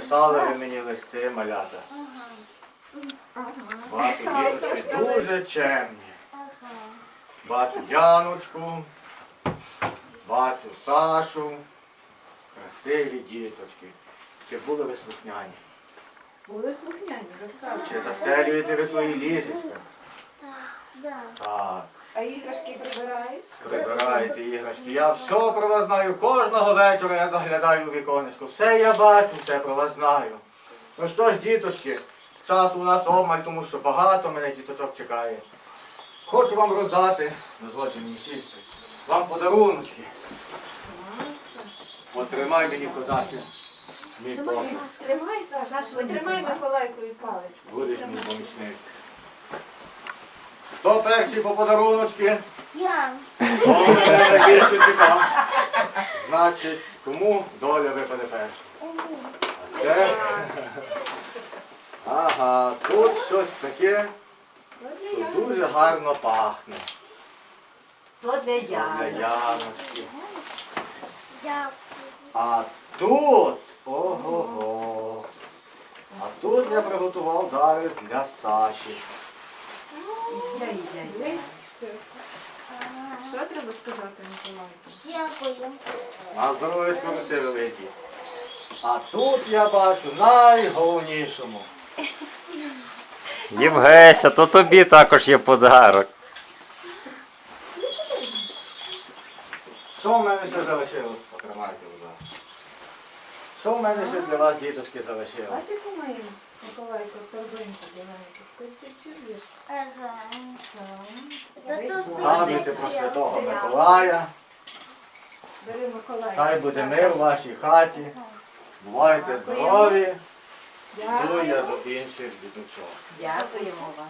Писали ви мені листи, малята. Бачу, діточки дуже чемні. Бачу Яночку, бачу Сашу. Красиві діточки. Чи були ви слухняні? Були слухняні, Чи розказують. застелюєте ви свої ліжечка? Так. А іграшки прибираєш? Прибираєте іграшки. Я все про вас знаю. Кожного вечора я заглядаю у віконечко. Все я бачу, все про вас знаю. Ну що ж, діточки, часу у нас обмаль, тому що багато мене діточок чекає. Хочу вам роздати, дозвольте мені сісти, вам подаруночки. Потримай мені козаче, мій посуд. Тримай, Саш, тримай Миколайкові паличку. Будеш мій помічник. Хто перший по подаруночки? Я. Хто мене найбільше чекав? Значить, кому доля випаде перша? А Це? Ага, тут щось таке, що дуже гарно пахне. То для Для Яни. Яночки. А тут, ого-го. А тут я приготував дари для Саші. Треба сказати Миколайку? Дякую. На здоров'ячко рости великі. А тут я бачу найголовнішому. Євгеся, то тобі також є подарок. Що в мене ще залишилось? Потримайте, будь ласка. Що в мене ще для вас, діточки, залишилось? Бачиш, яку маємо Миколайку торбинку біленьку? Ти чуєш? Ага. Згадуйте про Святого Миколая. Хай буде мир в вашій хаті. Бувайте здорові. Йду я до інших діточок. Дякуємо вам.